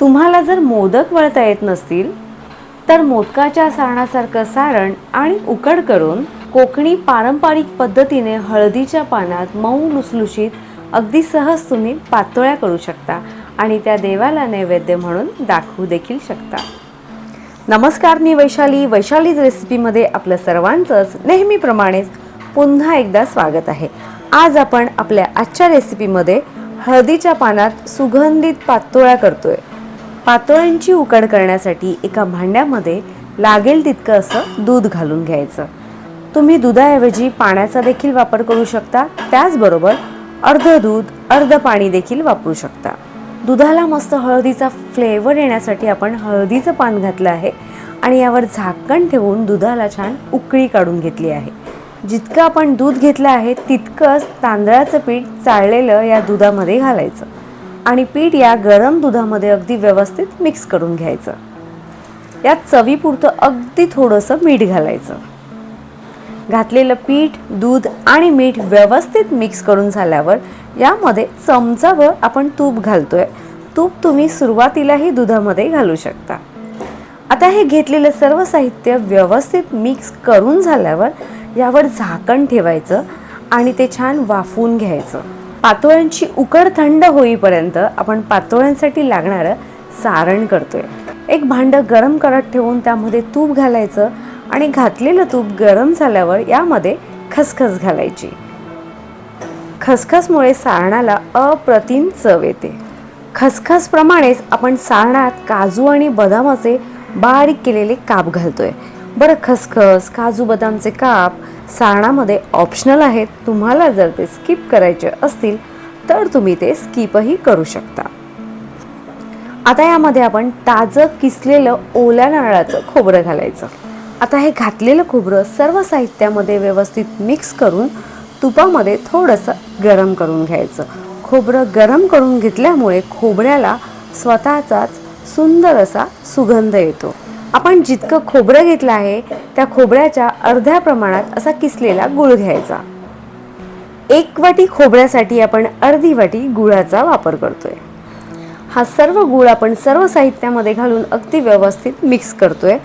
तुम्हाला जर मोदक वळता येत नसतील तर मोदकाच्या सारणासारखं सारण आणि उकड करून कोकणी पारंपरिक पद्धतीने हळदीच्या पानात मऊ लुसलुशीत अगदी सहज तुम्ही पातोळ्या करू शकता आणि त्या देवाला नैवेद्य म्हणून दाखवू देखील शकता. नमस्कार मी वैशाली. वैशालीज रेसिपीमध्ये आपलं सर्वांचंच नेहमीप्रमाणेच पुन्हा एकदा स्वागत आहे. आज आपण आपल्या आजच्या रेसिपीमध्ये हळदीच्या पानात सुगंधित पातोळ्या करतोय. पातोळ्यांची उकड करण्यासाठी एका भांड्यामध्ये लागेल तितकं असं दूध घालून घ्यायचं. तुम्ही दुधाऐवजी पाण्याचा देखील वापर करू शकता. त्याचबरोबर अर्ध दूध अर्ध पाणी देखील वापरू शकता. दुधाला मस्त हळदीचा फ्लेवर येण्यासाठी आपण हळदीचं पान घातलं आहे आणि यावर झाकण ठेवून दुधाला छान उकळी काढून घेतली आहे. जितकं आपण दूध घेतलं आहे तितकंच तांदळाचं पीठ चाळलेलं या दुधामध्ये घालायचं. आणि पीठ या गरम दुधामध्ये अगदी व्यवस्थित मिक्स करून घ्यायचं. यात चवीपुरतं अगदी थोडंसं मीठ घालायचं. घातलेलं पीठ दूध आणि मीठ व्यवस्थित मिक्स करून झाल्यावर यामध्ये चमचाभर आपण तूप घालतोय. तूप तुम्ही सुरुवातीलाही दुधामध्ये घालू शकता. आता हे घेतलेलं सर्व साहित्य व्यवस्थित मिक्स करून झाल्यावर यावर झाकण ठेवायचं आणि ते छान वाफवून घ्यायचं. पातोळ्यांची उकड थंड होईपर्यंत आपण पातोळ्यांसाठी लागणारं सारण करतोय. एक भांडं गरम करत ठेवून त्यामध्ये तूप घालायचं आणि घातलेलं तूप गरम झाल्यावर यामध्ये खसखस घालायची. खसखसमुळे सारणाला अप्रतिम चव येते. खसखसप्रमाणेच आपण सारणात काजू आणि बदामाचे बारीक केलेले काप घालतोय. बरं खसखस काजू बदामचे काप सारणामध्ये ऑप्शनल आहेत. तुम्हाला जर ते स्किप करायचे असतील तर तुम्ही ते स्किपही करू शकता. आता यामध्ये आपण ताजं किसलेलं ओल्या नारळाचं खोबरं घालायचं. आता हे घातलेलं खोबरं सर्व साहित्यामध्ये व्यवस्थित मिक्स करून तुपामध्ये थोडंसं गरम करून घ्यायचं. खोबरं गरम करून घेतल्यामुळे खोबऱ्याला स्वतःचाच सुंदर असा सुगंध येतो. आपण जितकं खोबरं घेतलं आहे त्या खोबऱ्याच्या अर्ध्या प्रमाणात असा किसलेला गुळ घ्यायचा. एक वाटी खोबऱ्यासाठी आपण अर्धी वाटी गुळाचा वापर करतोय. हा सर्व गुळ आपण सर्व साहित्यामध्ये घालून अगदी व्यवस्थित मिक्स करतोय.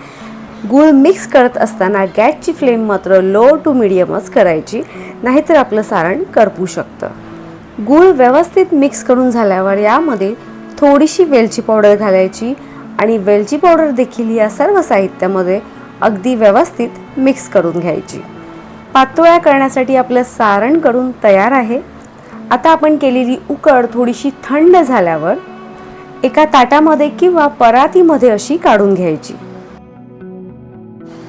गूळ मिक्स करत असताना गॅसची फ्लेम मात्र लो टू मिडियमच करायची नाहीतर आपलं सारण करपू शकतं. गूळ व्यवस्थित मिक्स करून झाल्यावर यामध्ये थोडीशी वेलची पावडर घालायची आणि वेलची पावडर देखील या सर्व साहित्यामध्ये अगदी व्यवस्थित मिक्स करून घ्यायची. पातोळ्या करण्यासाठी आपलं सारण करून तयार आहे. आता आपण केलेली उकड थोडीशी थंड झाल्यावर एका ताटामध्ये किंवा परातीमध्ये अशी काढून घ्यायची.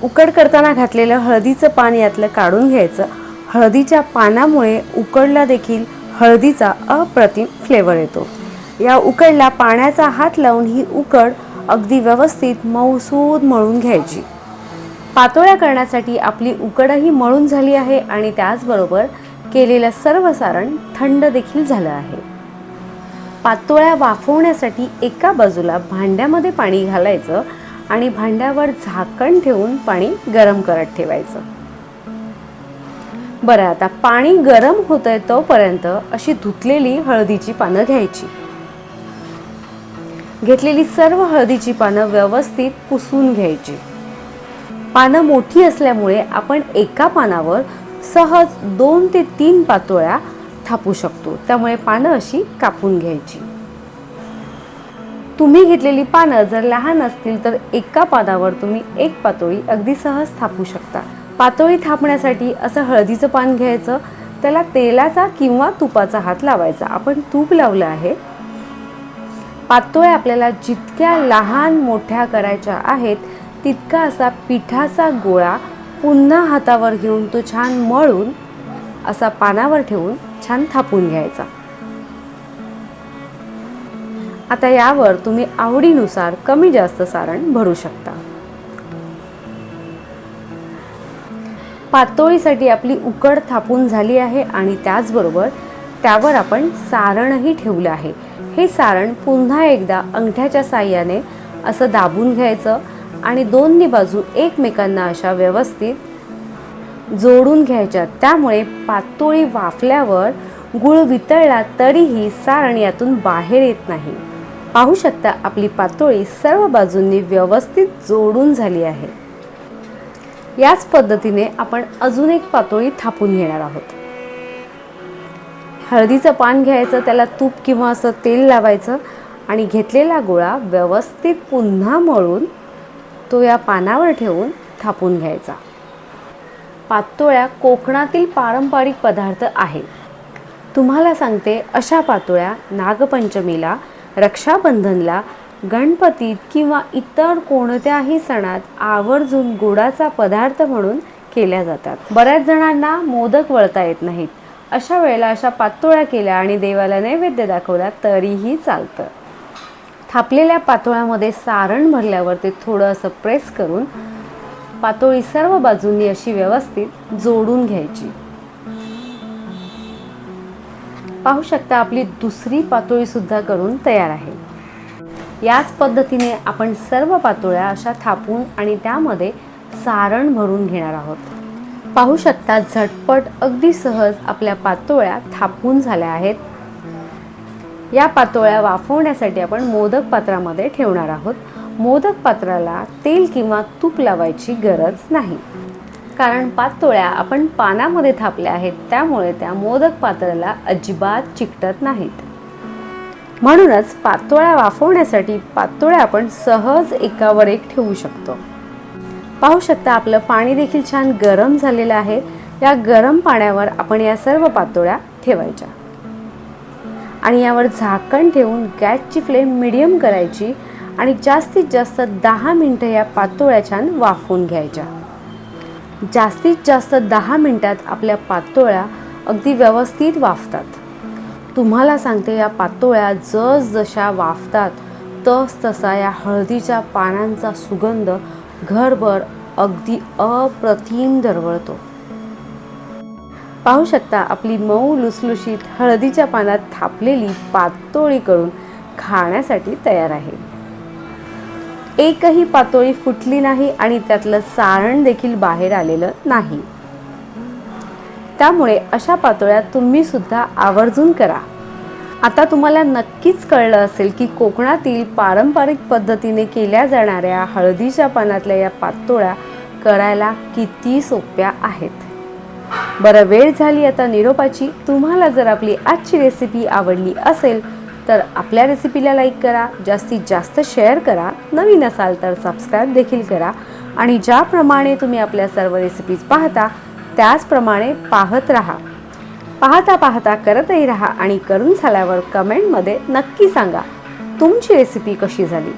उकड करताना घातलेलं हळदीचं पान यातलं काढून घ्यायचं. हळदीच्या पानामुळे उकडला देखील हळदीचा अप्रतिम फ्लेवर येतो. या उकडला पाण्याचा हात लावून ही उकड अगदी व्यवस्थित मऊसूद मळून घ्यायची. पातोळ्या करण्यासाठी आपली उकडही मळून झाली आहे आणि त्याचबरोबर केलेलं सर्व सारण थंड देखील झालं आहे. पातोळ्या वाफवण्यासाठी एका बाजूला भांड्यामध्ये पाणी घालायचं आणि भांड्यावर झाकण ठेवून पाणी गरम करत ठेवायचं. बरं आता पाणी गरम होतंय तोपर्यंत अशी धुतलेली हळदीची पानं घ्यायची. घेतलेली सर्व हळदीची पानं व्यवस्थित पुसून घ्यायची. पानं मोठी असल्यामुळे आपण एका पानावर सहज दोन ते तीन पातोळ्या थापू शकतो. त्यामुळे पानं अशी कापून घ्यायची. तुम्ही घेतलेली पानं जर लहान असतील तर एका पानावर तुम्ही एक पातोळी अगदी सहज थापू शकता. पातोळी थापण्यासाठी असं हळदीचं पान घ्यायचं त्याला तेलाचा किंवा तुपाचा हात लावायचा. आपण तूप लावलं आहे पातोळ्या आपल्याला जितक्या लहान मोठ्या करायच्या आहेत तितका असा पिठाचा गोळा पुन्हा हातावर घेऊन तो छान मळून असा पानावर ठेवून छान थापून घ्यायचा. आता यावर तुम्ही आवडीनुसार कमी जास्त सारण भरू शकता. पातोळीसाठी आपली उकड थापून झाली आहे आणि त्याचबरोबर त्यावर आपण सारणही ठेवलं आहे. हे सारण पुन्हा एकदा अंगठ्याच्या साह्याने असं दाबून घ्यायचं आणि दोन्ही बाजू एकमेकांना अशा व्यवस्थित जोडून घ्यायच्या. त्यामुळे पातोळी वाफल्यावर गुळ वितळला तरीही सारण यातून बाहेर येत नाही. पाहू शकता आपली पातोळी सर्व बाजूंनी व्यवस्थित जोडून झाली आहे. याच पद्धतीने आपण अजून एक पातोळी थापून घेणार आहोत. हळदीचं पान घ्यायचं त्याला तूप किंवा असं तेल लावायचं आणि घेतलेला गोळा व्यवस्थित पुन्हा मळून तो या पानावर ठेवून थापून घ्यायचा. पातोळ्या कोकणातील पारंपरिक पदार्थ आहे तुम्हाला सांगते अशा पातोळ्या नागपंचमीला रक्षाबंधनला गणपतीत किंवा इतर कोणत्याही सणात आवर्जून गोडाचा पदार्थ म्हणून केल्या जातात. बऱ्याच जणांना मोदक वळता येत नाहीत. अशा वेळेला अशा पातोळ्या केल्या आणि देवाला नैवेद्य दाखवला तरीही चालतं. थापलेल्या पातोळ्यामध्ये सारण भरल्यावर ते थोडं असं प्रेस करून पातोळी सर्व बाजूंनी अशी व्यवस्थित जोडून घ्यायची. पाहू शकता आपली दुसरी पातोळी सुद्धा करून तयार आहे. याच पद्धतीने आपण सर्व पातोळ्या अशा थापून आणि त्यामध्ये सारण भरून घेणार आहोत. पाहू शकता झटपट अगदी सहज आपल्या पातोळ्या थापून झाल्या आहेत. या पातोळ्या वाफवण्यासाठी आपण मोदक पात्रामध्ये ठेवणार आहोत. मोदक पात्राला तेल किंवा तूप लावायची गरज नाही. कारण पातोळ्या आपण पानामध्ये थापल्या आहेत त्यामुळे त्या मोदक पात्राला अजिबात चिकटत नाहीत. म्हणूनच पातोळ्या वाफवण्यासाठी पातोळ्या आपण सहज एकावर एक ठेवू शकतो. पाहू शकता आपलं पाणी देखील छान गरम झालेलं आहे. या गरम पाण्यावर आपण या सर्व पातोळ्या ठेवायच्या. आणि यावर झाकण ठेवून गॅसची फ्लेम मिडियम करायची आणि जास्तीत जास्त दहा मिनटं या पातोळ्या छान वाफवून घ्यायच्या. जास्तीत जास्त दहा मिनटात आपल्या पातोळ्या अगदी व्यवस्थित वाफतात. तुम्हाला सांगते या पातोळ्या जसजशा वाफतात तस तसा या हळदीच्या पानांचा सुगंध घरभर अगदी अप्रतिम दरवळतो. पाहू शकता आपली मऊ लुसलुशीत हळदीच्या पानात थापलेली पातोळी करून खाण्यासाठी तयार आहे. एकही पातोळी फुटली नाही आणि त्यातलं सारण देखील बाहेर आलेलं नाही. त्यामुळे अशा पातोळ्या तुम्ही सुद्धा आवर्जून करा. आता तुम्हाला नक्कीच कळलं असेल की कोकणातील पारंपरिक पद्धतीने केल्या जाणाऱ्या हळदीच्या पानातल्या या पातोळ्या करायला किती सोप्या आहेत. बरं वेळ झाली आता निरोपाची. तुम्हाला जर आपली आजची रेसिपी आवडली असेल तर आपल्या रेसिपीला लाईक करा. जास्तीत जास्त शेअर करा. नवीन असाल तर सबस्क्राईब देखील करा. आणि ज्याप्रमाणे तुम्ही आपल्या सर्व रेसिपीज पाहता त्याचप्रमाणे पाहत राहा. पाहता पाहता करतही राहा आणि करून झाल्यावर कमेंटमध्ये नक्की सांगा. तुमची रेसिपी कशी झाली?